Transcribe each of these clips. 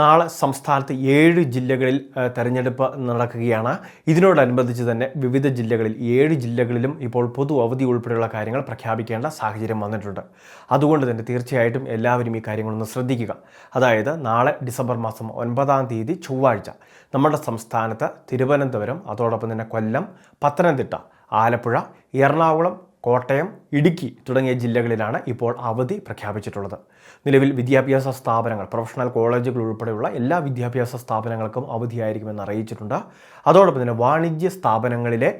നാളെ സംസ്ഥാനത്ത് ഏഴ് ജില്ലകളിൽ തെരഞ്ഞെടുപ്പ് നടക്കുകയാണ്. ഇതിനോടനുബന്ധിച്ച് തന്നെ വിവിധ ജില്ലകളിൽ ഏഴ് ജില്ലകളിലും ഇപ്പോൾ പൊതു അവധി ഉൾപ്പെടെയുള്ള കാര്യങ്ങൾ പ്രഖ്യാപിക്കേണ്ട സാഹചര്യം വന്നിട്ടുണ്ട്. അതുകൊണ്ട് തന്നെ തീർച്ചയായിട്ടും എല്ലാവരും ഈ കാര്യങ്ങളൊന്ന് ശ്രദ്ധിക്കുക. അതായത് നാളെ ഡിസംബർ മാസം ഒൻപതാം തീയതി ചൊവ്വാഴ്ച നമ്മുടെ സംസ്ഥാനത്ത് തിരുവനന്തപുരം അതോടൊപ്പം തന്നെ കൊല്ലം പത്തനംതിട്ട ആലപ്പുഴ എറണാകുളം കോട്ടയം ഇടുക്കി തുടങ്ങിയ ജില്ലകളിലാണ് ഇപ്പോൾ അവധി പ്രഖ്യാപിച്ചിട്ടുള്ളത്. നിലവിൽ വിദ്യാഭ്യാസ സ്ഥാപനങ്ങൾ പ്രൊഫഷണൽ കോളേജുകൾ ഉൾപ്പെടെയുള്ള എല്ലാ വിദ്യാഭ്യാസ സ്ഥാപനങ്ങൾക്കും അവധിയായിരിക്കുമെന്ന് അറിയിച്ചിട്ടുണ്ട്. അതോടൊപ്പം തന്നെ വാണിജ്യ സ്ഥാപനങ്ങളിലെ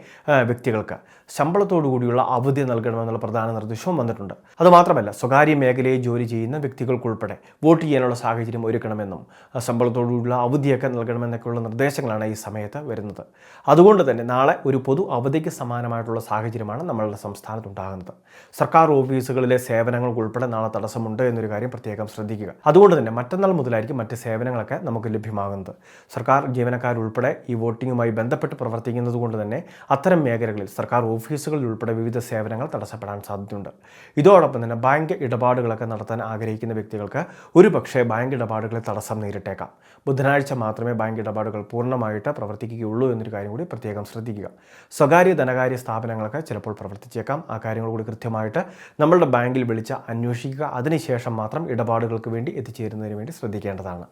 വ്യക്തികൾക്ക് ശമ്പളത്തോടു കൂടിയുള്ള അവധി നൽകണമെന്നുള്ള പ്രധാന നിർദ്ദേശവും വന്നിട്ടുണ്ട്. അതുമാത്രമല്ല സ്വകാര്യ മേഖലയിൽ ജോലി ചെയ്യുന്ന വ്യക്തികൾക്കുൾപ്പെടെ വോട്ട് ചെയ്യാനുള്ള സാഹചര്യം ഒരുക്കണമെന്നും ആ, ശമ്പളത്തോടുകൂടിയുള്ള അവധിയൊക്കെ നൽകണമെന്നൊക്കെയുള്ള നിർദ്ദേശങ്ങളാണ് ഈ സമയത്ത് വരുന്നത്. അതുകൊണ്ട് തന്നെ നാളെ ഒരു പൊതു അവധിക്ക് സമാനമായിട്ടുള്ള സാഹചര്യമാണ് നമ്മളുടെ സംസ്ഥാനത്ത് ഉണ്ടാകുന്നത് സർക്കാർ ഓഫീസുകളിലെ സേവനങ്ങൾക്ക് ഉൾപ്പെടെ നാളെ തടസ്സമുണ്ട് എന്നൊരു കാര്യം പ്രത്യേകം ശ്രദ്ധിക്കുക. അതുകൊണ്ട് തന്നെ മറ്റന്നാൾ മുതലായിരിക്കും മറ്റ് സേവനങ്ങളൊക്കെ നമുക്ക് ലഭ്യമാകുന്നത്. സർക്കാർ ജീവനക്കാരുൾപ്പെടെ ഈ വോട്ടിങ്ങുമായി ബന്ധപ്പെട്ട് പ്രവർത്തിക്കുന്നത് കൊണ്ട് തന്നെ അത്തരം മേഖലകളിൽ സർക്കാർ ഓഫീസുകളിൽ ഉൾപ്പെടെ വിവിധ സേവനങ്ങൾ തടസ്സപ്പെടാൻ സാധ്യതയുണ്ട്. ഇതോടൊപ്പം തന്നെ ബാങ്ക് ഇടപാടുകളൊക്കെ നടത്താൻ ആഗ്രഹിക്കുന്ന വ്യക്തികൾക്ക് ഒരു പക്ഷേ ബാങ്ക് ഇടപാടുകളെ തടസ്സം നേരിട്ടേക്കാം. ബുധനാഴ്ച മാത്രമേ ബാങ്ക് ഇടപാടുകൾ പൂർണമായിട്ട് പ്രവർത്തിക്കുകയുള്ളൂ എന്നൊരു കാര്യം കൂടി പ്രത്യേകം ശ്രദ്ധിക്കുക. സ്വകാര്യ ധനകാര്യ സ്ഥാപനങ്ങളൊക്കെ ചിലപ്പോൾ പ്രവർത്തിച്ചേക്കാം. ആ കാര്യങ്ങൾ കൂടി കൃത്യമായിട്ട് നമ്മളുടെ ബാങ്കിൽ വിളിച്ച് അന്വേഷിക്കുക. അതിനുശേഷം മാത്രം ഇടപാടുകൾക്ക് വേണ്ടി എത്തിച്ചേരുന്നതിന് വേണ്ടി ശ്രദ്ധിക്കേണ്ടതാണ്.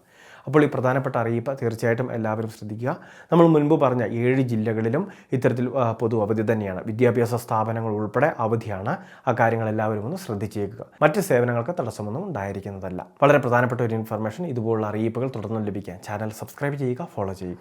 അപ്പോൾ ഈ പ്രധാനപ്പെട്ട അറിയിപ്പ് തീർച്ചയായിട്ടും എല്ലാവരും ശ്രദ്ധിക്കുക. നമ്മൾ മുൻപ് പറഞ്ഞ ഏഴ് ജില്ലകളിലും ഇത്തരത്തിൽ പൊതു അവധി തന്നെയാണ്. വിദ്യാഭ്യാസ സ്ഥാപനങ്ങൾ ഉൾപ്പെടെ അവധിയാണ്. ആ കാര്യങ്ങൾ എല്ലാവരും ഒന്ന് ശ്രദ്ധിച്ചേക്കുക. മറ്റ് സേവനങ്ങൾക്ക് തടസ്സമൊന്നും ഉണ്ടായിരിക്കുന്നതല്ല. വളരെ പ്രധാനപ്പെട്ട ഒരു ഇൻഫർമേഷൻ ഇതുപോലുള്ള അറിയിപ്പുകൾ തുടർന്ന് ലഭിക്കാൻ ചാനൽ സബ്സ്ക്രൈബ് ചെയ്യുക ഫോളോ ചെയ്യുക.